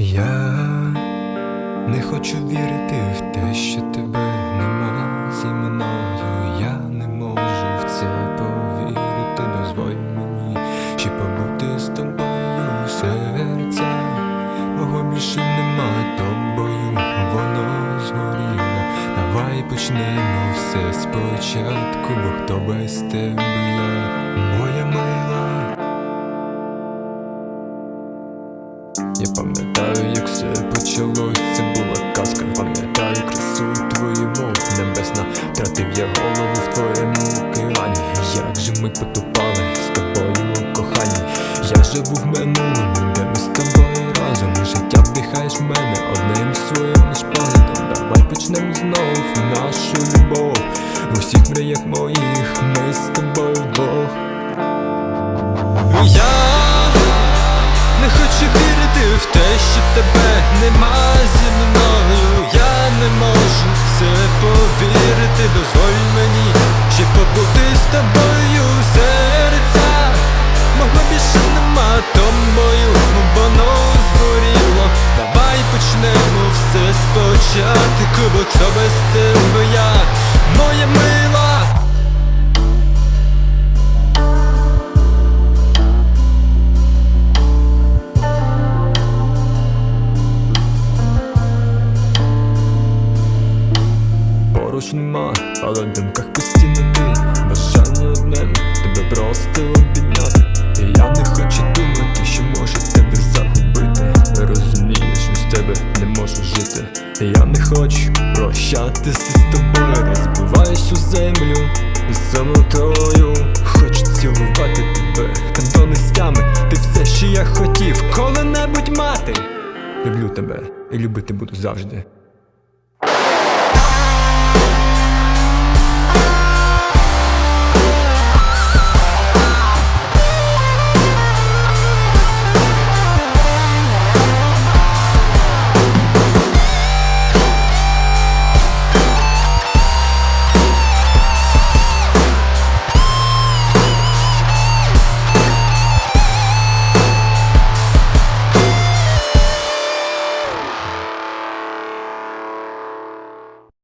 Я не хочу вірити в те, що тебе нема зі мною. Я не можу в це повірити. Дозволь мені ще побути з тобою серця. Мого більше нема тобою, воно згоріло. Давай почнемо все спочатку, бо хто без тебе я, Я пам'ятаю, як все почалось, це була казка, пам'ятаю красу твою мов небесна, втратив я голову в твоєму океані. Як же ми потупали з тобою у коханні. Я живу в минулому, де ми з тобою разом. Життя вдихаєш в мене одним своїм поглядом. Давай почнемо знов нашу любов. В усіх мріях моїх нема зі мною. Я не можу в це повірити. Дозволь мені ще побути з тобою серця. Мого більше нема тобою, воно згоріло. Давай почнемо все спочатку, бо хто без тебе я, моя мила. Поруч але в думках постійно ти. Бажання одне тебе просто обійняти І я не хочу думати, що можу тебе загубити. Розумієш, без тебе не можу жити. І я не хочу прощатися з тобою. Розбиваюсь у землю самотою Хочу цілувати тебе та донестями Ти все, що я хотів коли-небудь мати. Люблю тебе і любити буду завжди